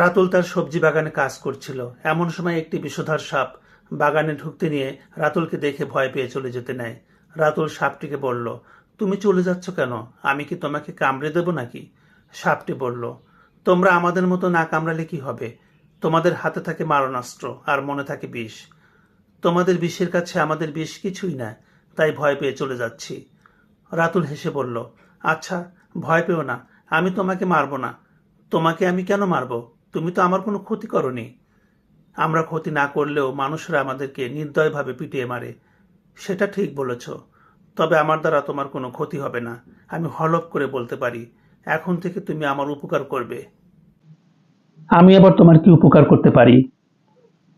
রাতুল তার সবজি বাগানে কাজ করছিল। এমন সময় একটি বিষধর সাপ বাগানে ঢুকতে নিয়ে রাতুলকে দেখে ভয় পেয়ে চলে যেতে নেয়। রাতুল সাপটিকে বলল, তুমি চলে যাচ্ছ কেন? আমি কি তোমাকে কামড়ে দেব নাকি? সাপটি বলল, তোমরা আমাদের মতো না কামড়ালে কি হবে? তোমাদের হাতে থাকে মারণাস্ত্র আর মনে থাকে বিষ। তোমাদের বিষের কাছে আমাদের বিষ কিছুই না, তাই ভয় পেয়ে চলে যাচ্ছি। রাতুল হেসে বলল আচ্ছা ভয় পেও না, আমি তোমাকে মারবো না। তোমাকে আমি কেন মারবো? তুমি তো আমার কোনো ক্ষতি করনি। আমরা ক্ষতি না করলেও মানুষরা আমাদেরকে নির্দয়ভাবে পিটিয়ে মারে। সেটা ঠিক বলেছ, তবে আমার দ্বারা তোমার কোনো ক্ষতি হবে না। আমি হলপ করে বলতে পারি, এখন থেকে তুমি আমার উপকার করবে। আমি আবার তোমার কি উপকার করতে পারি?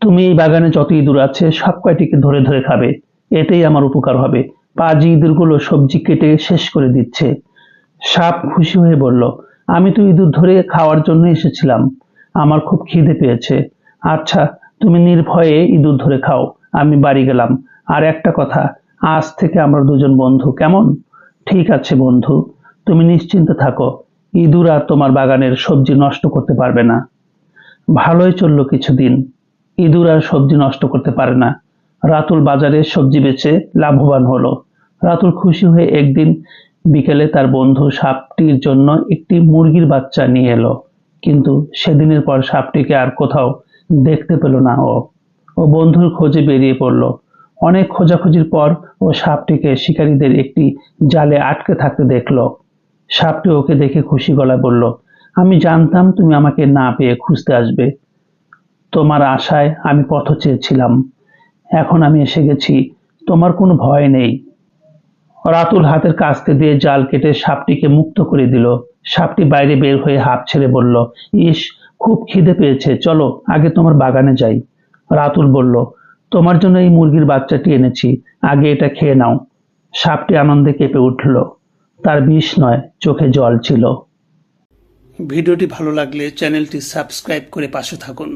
তুমি এই বাগানে যত ইঁদুর আছে, সব কয়টিকে ধরে ধরে খাবে। এতেই আমার উপকার হবে। পাজি ইঁদুরগুলো সবজি কেটে শেষ করে দিচ্ছে। সাপ খুশি হয়ে বলল, আমি তো ইঁদুর ধরে খাওয়ার জন্য এসেছিলাম। আমার খুব খিদে পেয়েছে। আচ্ছা তুমি নির্ভয়ে ইঁদুর ধরে খাও। আমি বাড়ি গেলাম। আর একটা কথা, আজ থেকে আমরা দুজন বন্ধু, কেমন? ঠিক আছে বন্ধু, তুমি নিশ্চিন্তে থাকো। ইঁদুর আর তোমার বাগানের সবজি নষ্ট করতে পারবে না। ভালোই চলল কিছুদিন। ইঁদুর আর সবজি নষ্ট করতে পারে না। রাতুল বাজারে সবজি বেচে লাভবান হলো। রাতুল খুশি হয়ে একদিন বিকেলে তার বন্ধু সাপটির জন্য একটি মুরগির বাচ্চা নিয়ে এলো। কিন্তু সেদিনের পর সাপটিকে আর কোথাও দেখতে পেল না ও। ও বন্ধুর খোঁজে বেরিয়ে পড়ল। অনেক খোঁজাখুঁজির পর ও সাপটিকে শিকারীদের একটি জালে আটকে থাকতে দেখল। সাপটি ওকে দেখে খুশি গলায় বলল, আমি জানতাম তুমি আমাকে না পেয়ে খুঁজতে আসবে। তোমার আশায় আমি পথ চেয়েছিলাম। এখন আমি এসে গেছি। তোমার কোনো ভয় নেই রাতুল হাতের কাস্তে দিয়ে জাল কেটে সাপটিকে মুক্ত করে দিল। সাপটি বাইরে বের হয়ে হাঁপ ছেড়ে বলল, ইস, খুব খিদে পেয়েছে, চলো আগে তোমার বাগানে যাই। রাতুল বলল, তোমার জন্য এই মুরগির বাচ্চাটি এনেছি, আগে এটা খেয়ে নাও। সাপটি আনন্দে কেঁপে উঠল। তার বিষ নয়, চোখে জল ছিল। ভিডিওটি ভালো লাগলে চ্যানেলটি সাবস্ক্রাইব করে পাশে থাকুন।